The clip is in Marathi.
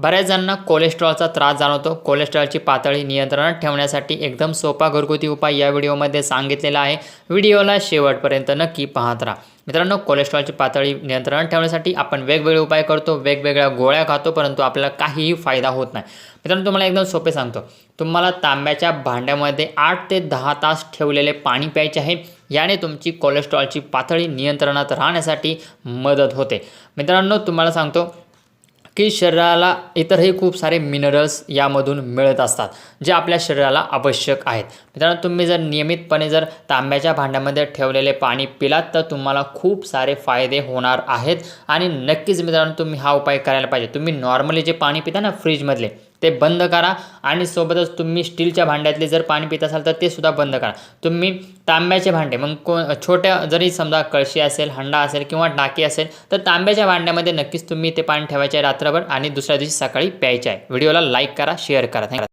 बऱ्याच जणांना कोलेस्ट्रॉलचा त्रास जाणवतो. कोलेस्ट्रॉलची पातळी नियंत्रणात ठेवण्यासाठी एकदम सोपा घरगुती उपाय या व्हिडिओमध्ये सांगितलेला आहे. व्हिडिओला शेवटपर्यंत नक्की पाहत राहा. मित्रांनो कोलेस्ट्रॉलची पातळी नियंत्रणात ठेवण्यासाठी आपण वेगवेगळे उपाय करतो वेगवेगळ्या गोळ्या खातो परंतु आपल्याला काहीही फायदा होत नाही. मित्रांनो तुम्हाला एकदम सोपे सांगतो. तुम्हाला तांब्याच्या भांड्यामध्ये आठ ते दहा तास ठेवलेले पाणी प्यायचे आहे. याने तुमची कोलेस्ट्रॉलची पातळी नियंत्रणात राहण्यासाठी मदत होते. मित्रांनो तुम्हाला सांगतो की शरीराला इतरही खूप सारे मिनरल्स यामधून मिळत असतात जे आपल्या शरीराला आवश्यक आहेत. मित्रांनो तुम्ही जर नियमितपणे जर तांब्याच्या भांड्यामध्ये ठेवलेले पाणी पिलात तर तुम्हाला खूप सारे फायदे होणार आहेत. आणि नक्कीच मित्रांनो तुम्ही हा उपाय करायला पाहिजे. तुम्ही नॉर्मली जे पाणी पिता ना फ्रीजमधले ते बंद करा आणि सोबतच तुम्ही स्टीलच्या भांड्यातले जर पाणी पित असाल तर ते सुद्धा बंद करा. तुम्ही तांब्याचे भांडे मग को छोट्या जरी समजा कळशी असेल हंडा असेल किंवा टाकी असेल तर तांब्याच्या भांड्यामध्ये नक्कीच तुम्ही ते पाणी ठेवायचे आहे रात्रभर आणि दुसऱ्या दिवशी सकाळी प्यायचे आहे. व्हिडिओला लाईक करा शेअर करा. थँक्यू